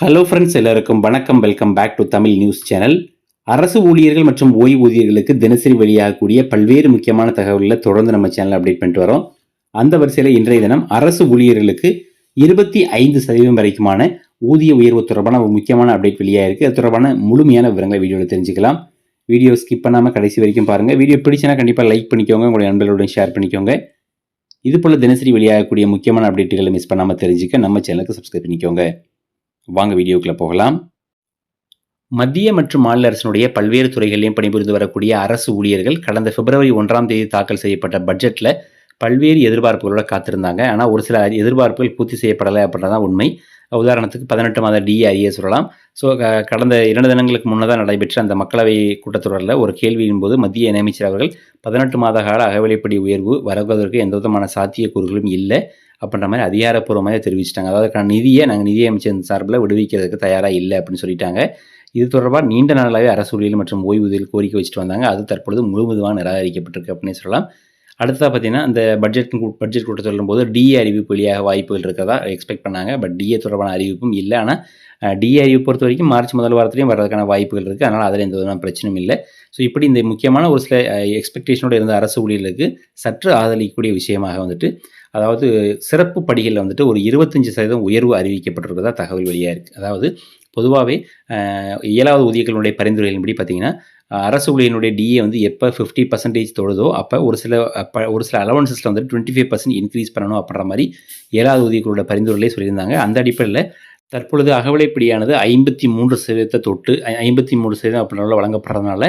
Hello friends எல்லாருக்கும் வணக்கம். Welcome back to Tamil news channel அரசு ஊழியர்கள் மற்றும் ஓய்வூதியர்களுக்கு தினசரி வெளியாகக்கூடிய பல்வேறு முக்கியமான தகவல்களை தொடர்ந்து நம்ம சேனல் அப்டேட் பண்ணிட்டு வரோம். அந்த வரிசையில் இன்றைய தினம் அரசு ஊழியர்களுக்கு இருபத்தி ஐந்து சதவீதம் வரைக்குமான ஊதிய உயர்வு தொடர்பான ஒரு முக்கியமான அப்டேட் வெளியாயிருக்கு. அது தொடர்பான முழுமையான விவரங்களை வீடியோவில் தெரிஞ்சுக்கலாம். வீடியோ ஸ்கிப் பண்ணாமல் கடைசி வரைக்கும் பாருங்கள் வீடியோ பிடிச்சனா கண்டிப்பாக லைக் பண்ணிக்கோங்க. உங்களுடைய நண்பர்களுடன் ஷேர் பண்ணிக்கோங்க. இது போல் தினசரி வெளியாகக்கூடிய முக்கியமான அப்டேட்டுகளை மிஸ் பண்ணாமல் தெரிஞ்சுக்க நம்ம சேனலுக்கு சப்ஸ்கிரைப் பண்ணிக்கோங்க. வாங்க வீடியோக்குள்ளே போகலாம். மத்திய மற்றும் மாநில அரசினுடைய பல்வேறு துறைகளிலும் பணிபுரிந்து வரக்கூடிய அரசு ஊழியர்கள் கடந்த பிப்ரவரி ஒன்றாம் தேதி தாக்கல் செய்யப்பட்ட பட்ஜெட்டில் பல்வேறு எதிர்பார்ப்புகளோட காத்திருந்தாங்க. ஆனால் ஒரு சில எதிர்பார்ப்புகள் பூர்த்தி செய்யப்படலை அப்படின்றதான் உண்மை. உதாரணத்துக்கு பதினெட்டு மாத டிஆர்ஏ சொல்லலாம். ஸோ கடந்த இரண்டு தினங்களுக்கு முன்னதாக நடைபெற்ற அந்த மக்களவை கூட்டத்தொடரில் ஒரு கேள்வியின் போது மத்திய இணையமைச்சர் அவர்கள் பதினெட்டு மாத கால அகவிலைப்படி உயர்வு வரவதற்கு எந்த விதமான சாத்தியக்கூறுகளும் இல்லை. அப்படின்ற மாதிரி அதிகாரப்பூர்வமாக தெரிவிச்சிட்டாங்க. அதாவது நிதியை நாங்கள் நிதியமைச்சர் சார்பில் விடுவிக்கிறதுக்கு தயாராக இல்லை அப்படின்னு சொல்லிட்டாங்க. இது தொடர்பாக நீண்ட நாளாகவே அரசு ஊழியர்கள் மற்றும் ஓய்வூதியில் கோரிக்கை வச்சுட்டு வந்தாங்க. அது தற்பொழுது முழுவதுமாக நிராகரிக்கப்பட்டிருக்கு அப்படின்னு சொல்லலாம். அடுத்ததாக பார்த்தீங்கன்னா அந்த பட்ஜெட் பட்ஜெட் கூட்டத்தில் சொல்லும்போது டிஏ அறிவிப்பு வெளியாக வாய்ப்புகள் இருக்கிறதா எக்ஸ்பெக்ட் பண்ணாங்க. பட் டிஏ தொடர்பான அறிவிப்பும் இல்லை. ஆனால் டிஏ அறிவிப்பு பொறுத்த வரைக்கும் மார்ச் முதல் வாரத்துலையும் வர்றதுக்கான வாய்ப்புகள் இருக்குது அதனால் அதில் எந்த விதமான பிரச்சனையும் இல்லை. ஸோ இப்படி இந்த முக்கியமான ஒரு சில எக்ஸ்பெக்டேஷனோடு இருந்த அரசு ஊழியர்களுக்கு சற்று ஆதரிக்கக்கூடிய விஷயமாக வந்துட்டு அதாவது சிறப்பு படிகளில் வந்துட்டு ஒரு இருபத்தஞ்சி சதவீதம் உயர்வு அறிவிக்கப்பட்டிருக்கிறதா தகவல் வெளியாக இருக்குது அதாவது பொதுவாகவே ஏழாவது ஊதியர்களுடைய பரிந்துரைகளின்படி பார்த்தீங்கன்னா அரசு ஊழியனுடைய டிஏ வந்து எப்போ ஃபிஃப்டி பர்சன்டேஜ் தொழுதோ அப்போ ஒரு சில ஒரு சில அலவன்சஸில் வந்து டுவெண்ட்டி ஃபைவ் பர்சன்ட் இன்க்ரீஸ் பண்ணணும் அப்படின்ற மாதிரி ஏழாவது ஊதியர்களோட பரிந்துரைகளே சொல்லியிருந்தாங்க. அந்த அடிப்படையில் தற்பொழுது அகவிலைப்படியானது ஐம்பத்தி மூன்று சதவீதத்தை தொட்டு ஐம்பத்தி மூணு சதவீதம் அப்படின்னால வழங்கப்படுறதுனால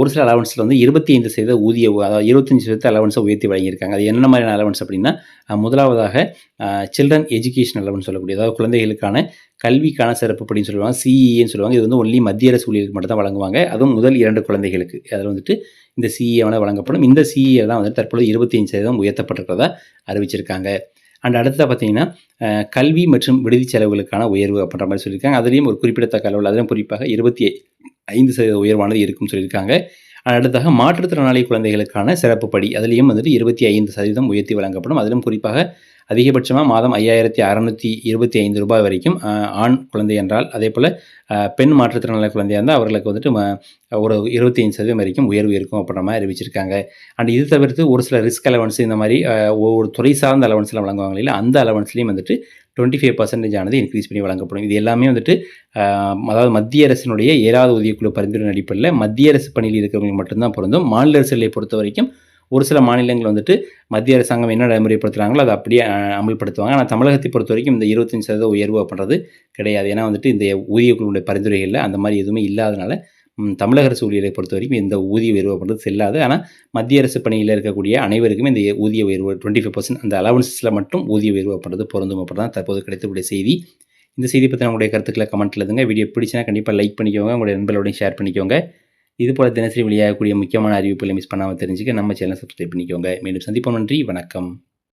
ஒரு சில அலவன்ஸில் வந்து இருபத்தி ஐந்து சதவீத ஊதிய அதாவது இருபத்தஞ்சி சதவீத அலவன்ஸை உயர்த்தி வழங்கியிருக்காங்க. அது என்ன மாதிரியான அலவன்ஸ் அப்படின்னா முதலாவதாக சில்ட்ரன் எஜுகேஷன் அலவன்ஸ் சொல்லக்கூடிய அதாவது குழந்தைகளுக்கான கல்விக்கான சிறப்பு அப்படின்னு சொல்லுவாங்க சிஇஏன்னு சொல்லுவாங்க. இது வந்து ஒன்லி மத்திய அரசு ஊழியர்களுக்கு மட்டும் தான் வழங்குவாங்க. அதுவும் முதல் இரண்டு குழந்தைகளுக்கு. அதில் வந்துட்டு இந்த சிஇஏவான வழங்கப்படும். இந்த சிஇஏ தான் வந்து தற்பொழுது இருபத்தி ஐந்து சதவீதம் உயர்த்தப்பட்டிருக்கிறதா அறிவிச்சிருக்காங்க. அண்ட் அடுத்ததாக பார்த்தீங்கன்னா கல்வி மற்றும் விடுதி செலவுகளுக்கான உயர்வு அப்படின்ற மாதிரி சொல்லியிருக்காங்க. அதுலேயும் ஒரு குறிப்பிடத்தக்க அளவில் அதிலும் குறிப்பாக இருபத்தி ஐந்து சதவீத உயர்வானது இருக்கும்னு சொல்லியிருக்காங்க. அடுத்ததாக மாற்றுத்திறனாளி குழந்தைகளுக்கான சிறப்பு படி. அதுலேயும் வந்துட்டு இருபத்தி ஐந்து சதவீதம் உயர்த்தி வழங்கப்படும். அதிலும் குறிப்பாக அதிகபட்சமாக மாதம் ஐயாயிரத்தி அறநூற்றி இருபத்தி ஐந்து ரூபாய் வரைக்கும் ஆண் குழந்தை என்றால் அதே போல் பெண் மாற்றுத்திறனாளி குழந்தையாக இருந்தால் அவர்களுக்கு வந்துட்டு ஒரு இருபத்தி ஐந்து சதவீதம் வரைக்கும் உயர்வு இருக்கும் அப்படின்ற மாதிரி அறிவிச்சிருக்காங்க. அண்ட் இது தவிர்த்து ஒரு சில ரிஸ்க் அலவன்ஸ் இந்த மாதிரி ஒவ்வொரு துறை சார்ந்த அலவன்ஸ்லாம் வழங்குவாங்க இல்லை அந்த அலவன்ஸ்லேயும் வந்துட்டு டுவெண்ட்டி ஃபைவ் பர்சன்டேஜ் ஆனது இன்க்ரீஸ் பண்ணி வழங்கப்படும். இது எல்லாமே வந்துட்டு அதாவது மத்திய அரசினுடைய ஏழாவது உதவிக்குழு பரிந்துரை அடிப்படையில் மத்திய அரசு பணியில் இருக்கிறவங்க மட்டும்தான் பொருந்தும். மாநில அரசுகளை பொறுத்த வரைக்கும் ஒரு சில மாநிலங்கள் வந்துட்டு மத்திய அரசாங்கம் என்ன நடைமுறைப்படுத்துகிறாங்களோ அதை அப்படியே அமல்படுத்துவாங்க. ஆனால் தமிழகத்தை பொறுத்த வரைக்கும் இந்த இருபத்தஞ்சு சதவீத உயர்வு அப்படின்றது கிடையாது. ஏன்னா வந்துட்டு இந்த ஊதியக்குழுடைய பரிந்துரைகளில் அந்த மாதிரி எதுவுமே இல்லாதனால தமிழக அரசு ஊழியரை பொறுத்த வரைக்கும் இந்த ஊதிய உயர்வு பண்ணுறது செல்லாது. ஆனால் மத்திய அரசு பணியில் இருக்கக்கூடிய அனைவருக்குமே இந்த ஊதிய உயர்வு டுவெண்ட்டி ஃபைவ் பர்சன்ட் அந்த அலவன்ஸில் மட்டும் ஊதிய உயர்வு பண்ணுறது பொருந்தும் அப்படி தான் தற்போது கிடைத்தக்கூடிய செய்தி. இந்த செய்தி பற்றி உங்களுடைய கருத்துக்களை கமெண்ட்டில் இருந்துங்க வீடியோ பிடிச்சினா கண்டிப்பாக லைக் பண்ணிக்கோங்க. உங்களுடைய நண்பர்களோடையும் ஷேர் பண்ணிக்கோங்க. இது போல் தினசரி வெளியாகக்கூடிய முக்கியமான அறிவிப்புகளை மிஸ் பண்ணாமல் தெரிஞ்சுக்க நம்ம சேனல் சப்ஸ்கிரைப் பண்ணிக்கோங்க. மீண்டும் சந்திப்போம். நன்றி. வணக்கம்.